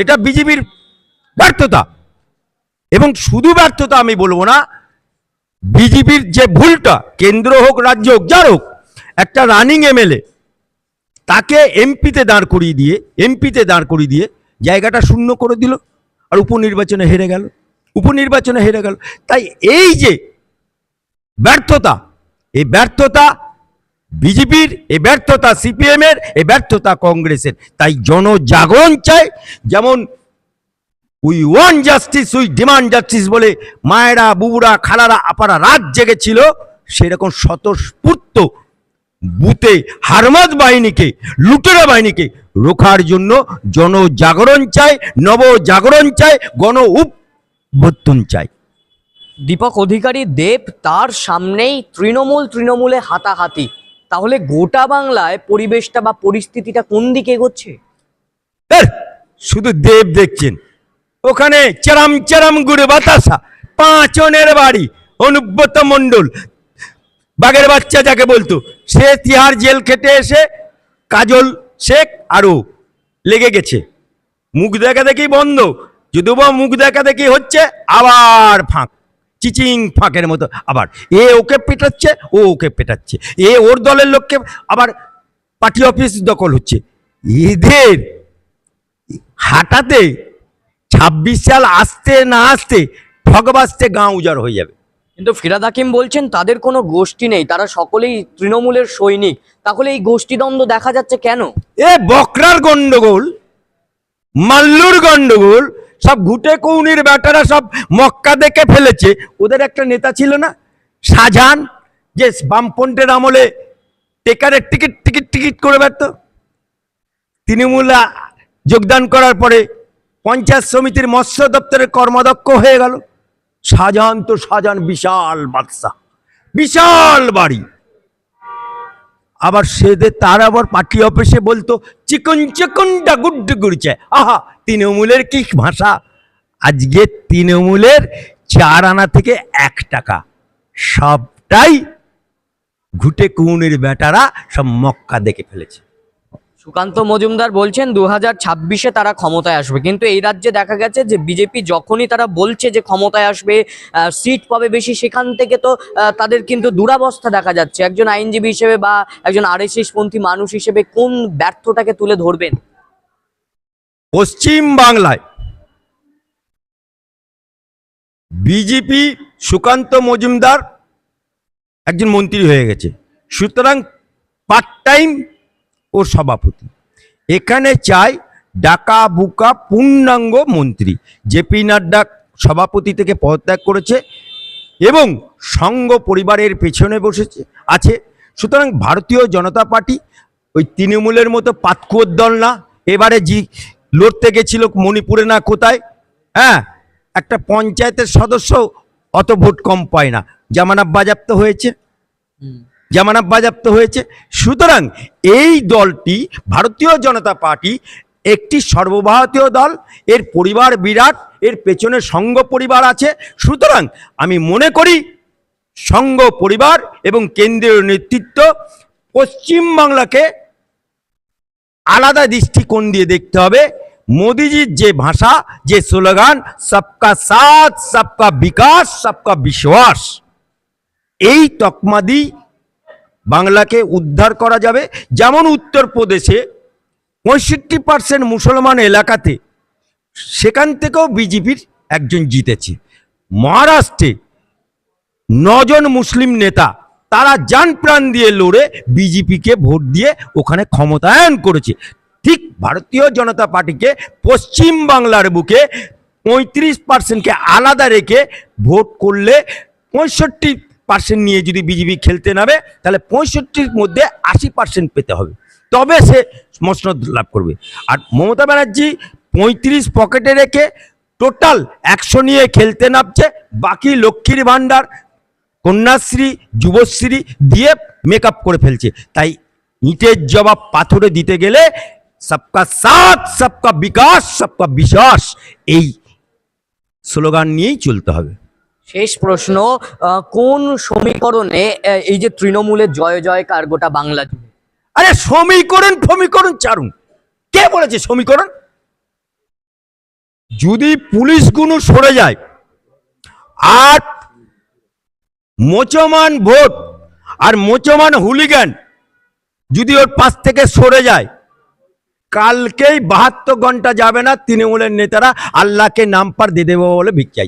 এটা বিজেপির ব্যর্থতা। এবং শুধু ব্যর্থতা আমি বলব না, বিজেপির যে ভুলটা, কেন্দ্র হোক, রাজ্য হোক, যার হোক, একটা রানিং এমএলএ, তাকে এমপিতে দাঁড় করিয়ে দিয়ে, এমপিতে দাঁড় করিয়ে দিয়ে জায়গাটা শূন্য করে দিল আর উপনির্বাচনে হেরে গেল, উপনির্বাচনে হেরে গেল। তাই এই যে ব্যর্থতা, এই ব্যর্থতা বিজেপির এ ব্যর্থতা সিপিএম এর এই ব্যর্থতা কংগ্রেসের। তাই জনজাগরণ চাই, যেমন we want justice, we demand justice বলে মায়েরা, বুবুরা, খালারা আপারা রাত জেগেছিল সেরকম স্বতঃস্ফূর্ত বুতে হারমাদ বাহিনীকে, লুটেরা বাহিনীকে রোখার জন্য জনজাগরণ চাই, নবজাগরণ চাই, গণ উদ্বোধন চাই। দীপক অধিকারী দেব তার সামনেই তৃণমূল, তৃণমূলে হাতাহাতি। তাহলে গোটা বাংলায় পরিবেশটা বা পরিস্থিতিটা কোন দিকে এগোচ্ছে? শুধু দেব দেখছেন। ওখানে চারাম চারাম গুড়ে বাতাসা, পাঁচনের বাড়ি, অনুব্রত মণ্ডল। বাঘের বাচ্চা যাকে বলতো, সে তিহার জেল খেটে এসে কাজল শেখ আরও লেগে গেছে। মুখ দেখা দেখি বন্ধ, যদিও মুখ দেখা দেখি হচ্ছে আবার ফাঁক। চিচিং ফাঁকের মতো। আবার এ ওকে পেটাচ্ছে ও ওকে পেটাচ্ছে। এ ওর দলের লোককে আবার পার্টি অফিস দখল হচ্ছে। এদের হাঁটাতে ছাব্বিশ সাল আসতে না আসতে ঠকবাসতে গাঁ উজাড় হয়ে যাবে। কিন্তু ফিরাদ হাকিম বলছেন তাদের কোনো গোষ্ঠী নেই তারা সকলেই তৃণমূলের সৈনিক। তাহলে এই গোষ্ঠীদ্বন্দ্ব দেখা যাচ্ছে কেন? এ বকরার গন্ডগোল মাল্লুর গন্ডগোল সব ঘুটে কৌনির ব্যাটারা সব মক্কা দেখে ফেলেছে। ওদের একটা নেতা ছিল না? শাহজাহান, যে বামপন্থের আমলে টেকারের টিকিট টিকিট টিকিট করে ব্যর্থ তৃণমূলে যোগদান করার পরে পঞ্চায়েত সমিতির মৎস্য দপ্তরের কর্মদক্ষ হয়ে গেল। শাহজাহান তো শাহজাহান বিশাল বাদশা বিশাল বাড়ি। আবার সেদের তার আবার পার্টি অফিসে বলতো, চিকন চিকনটা গুড্ডু গুড়ছে। আহা, তৃণমূলের কি ভাষা? আজকে তৃণমূলের চার আনা থেকে এক টাকা। সবটাই ঘুটে কুউনের বেটারা সব মক্কা দেখে ফেলেছে। সুকান্ত মজুমদার বলছেন দু হাজার ছাব্বিশে তারা ক্ষমতায় আসবে। কিন্তু এই রাজ্যে দেখা গেছে যে, বিজেপি যখনই তারা বলছে যে ক্ষমতায় আসবে সিট পাবে বেশি, সেখান থেকে তো তাদের কিন্তু দুরাবস্থা দেখা যাচ্ছে। একজন আইনজীবী হিসেবে বা একজন আরএসএস পন্থী মানুষ হিসেবে কোন ব্যর্থটাকে তুলে ধরবেন? পশ্চিম বাংলায় বিজেপি সুকান্ত মজুমদার একজন মন্ত্রী হয়ে গেছে। সুতরাং পার্ট টাইম ও সভাপতি। এখানে চাই ডাকা বুকা পূর্ণাঙ্গ মন্ত্রী। জেপি নাড্ডা সভাপতি থেকে পদত্যাগ করেছে এবং সঙ্গ পরিবারের পেছনে বসেছে, আছে। সুতরাং ভারতীয় জনতা পার্টি ওই তৃণমূলের মতো পাতকুয়োর দল না। এবারে জি লড়তে গেছিল মণিপুরে না কোথায়? হ্যাঁ একটা পঞ্চায়েতের সদস্য অত ভোট কম পায় না। জামানত বাজাপ্ত হয়েছে। জামানত বাজাপ্ত হয়েছে। সুতরাং এই দলটি ভারতীয় জনতা পার্টি একটি সর্বভারতীয় দল, এর পরিবার বিরাট, এর পেছনে সঙ্গ পরিবার আছে। সুতরাং আমি মনে করি সঙ্গ পরিবার এবং কেন্দ্রীয় নেতৃত্ব পশ্চিমবাংলাকে আলাদা দৃষ্টিকোণ দিয়ে দেখতে হবে। মোদিজির যে ভাষা, যে স্লোগান, সবকা সাথ, সবকা বিকাশ, সবকা বিশ্বাস, এই তকমাদি বাংলাকে উদ্ধার করা যাবে। যেমন উত্তরপ্রদেশে পঁয়ষট্টি পার্সেন্ট মুসলমান এলাকাতে সেখান থেকেও বিজেপির একজন জিতেছে। মহারাষ্ট্রে নজন মুসলিম নেতা, তারা যান প্রাণ দিয়ে লড়ে বিজেপিকে ভোট দিয়ে ওখানে ক্ষমতায়ন করেছে। ঠিক ভারতীয় জনতা পার্টিকে পশ্চিম বাংলার বুকে পঁয়ত্রিশ পার্সেন্টকে আলাদা রেখে ভোট করলে পঁয়ষট্টি পার্সেন্ট নিয়ে যদি বিজেপি খেলতে নামে, তাহলে পঁয়ষট্টির মধ্যে আশি পার্সেন্ট পেতে হবে। তবে সে মসনদ লাভ করবে। আর মমতা ব্যানার্জি পঁয়ত্রিশ পকেটে রেখে টোটাল একশো নিয়ে খেলতে নামছে। বাকি লক্ষ্মীর ভাণ্ডার, কন্যাশ্রী, যুবশ্রী দিয়ে মেকআপ করে ফেলছে। তাই ইটের জবাব পাথরে দিতে গেলে সবকা সাথ, সবকা বিকাশ, সবকা বিশ্বাস, এই স্লোগান নিয়েই চলতে হবে। শেষ প্রশ্ন কোন সমীকরণে এই যে তৃণমূলের জয় জয়কার গোটা বাংলা জুড়ে? আরে সমীকরণ ফমীকরণ চারুন কে বলেছে সমীকরণ? যদি পুলিশ পুলিশগুলো সরে যায়, আর মোচমান ভোট, আর মোচমান হুলিগান যদি ওর পাশ থেকে সরে যায়, কালকেই বাহাত্তর ঘণ্টা যাবে না তৃণমূলের নেতারা, আল্লাহকে নাম পার দিয়ে দেবো বলে ভিক্ষাইতে